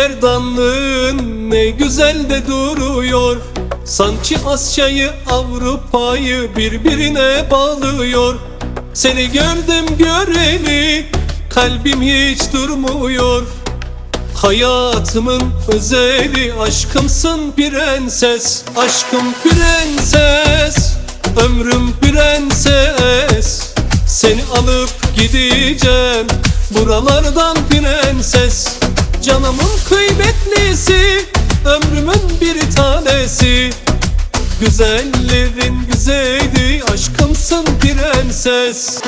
gerdanlığın ne güzel de duruyor. Sanki Asya'yı Avrupa'yı birbirine bağlıyor. Seni gördüm göreli kalbim hiç durmuyor. Hayatımın özeli aşkımsın prenses Aşkım prenses Ömrüm prenses. Seni alıp gideceğim Buralardan prenses Canımın kıymetlisi Ömrümün bir tanesi. Güzellerin güzeli Aşkımsın prenses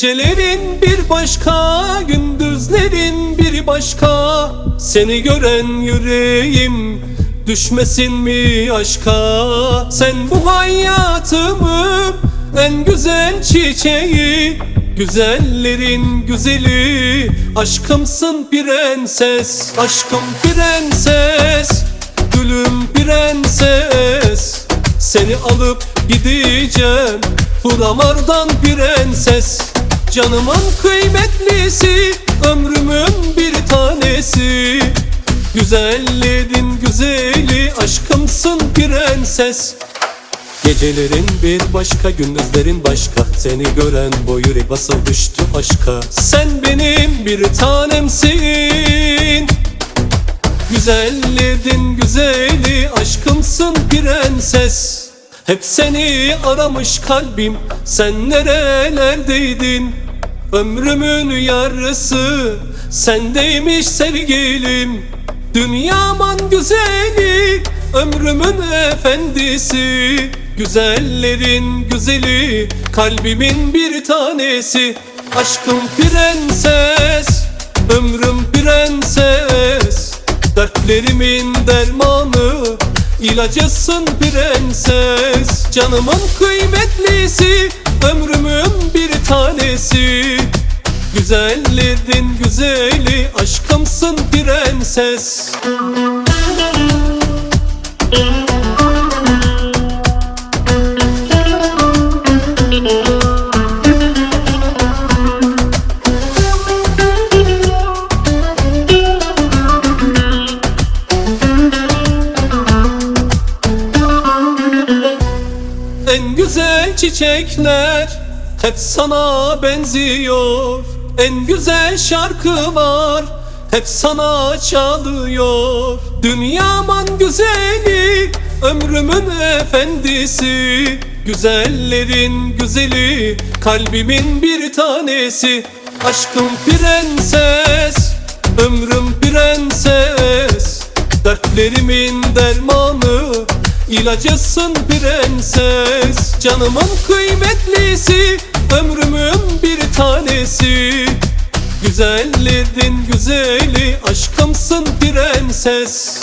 Gecelerin bir başka, gündüzlerin bir başka. Seni gören yüreğim düşmesin mi aşka? Sen bu hayatımın en güzel çiçeği Güzellerin güzeli. Aşkımsın prenses Aşkım prenses Gülüm prenses Seni alıp gideceğim Buralardan prenses Canımın kıymetlisi Ömrümün bir tanesi. Güzellerin güzeli Aşkımsın prenses. Gecelerin bir başka gündüzlerin başka. Seni gören bu yürek basıp düştü aşka? Sen benim bir tanemsin. Güzellerin güzeli aşkımsın prenses. Hep seni aramış kalbim. Sen nerelerdeydin Ömrümün yarısı sendeymiş sevgilim. Dünyamın güzeli ömrümün efendisi. Güzellerin güzeli kalbimin bir tanesi. Aşkım prenses ömrüm prenses. Dertlerimin dermanı ilacısın prenses. Canımın kıymetlisi ömrümün bir tanesi. Güzellerin güzeli aşkımsın prenses En güzel çiçekler hep sana benziyor. En güzel şarkılar hep sana çalıyor. Dünyamın güzeli, ömrümün efendisi. Güzellerin güzeli, kalbimin bir tanesi. Aşkım prenses, ömrüm prenses. Dertlerimin dermanı İlacısın prenses. Canımın kıymetlisi Ömrümün bir tanesi. Güzellerin güzeli Aşkımsın prenses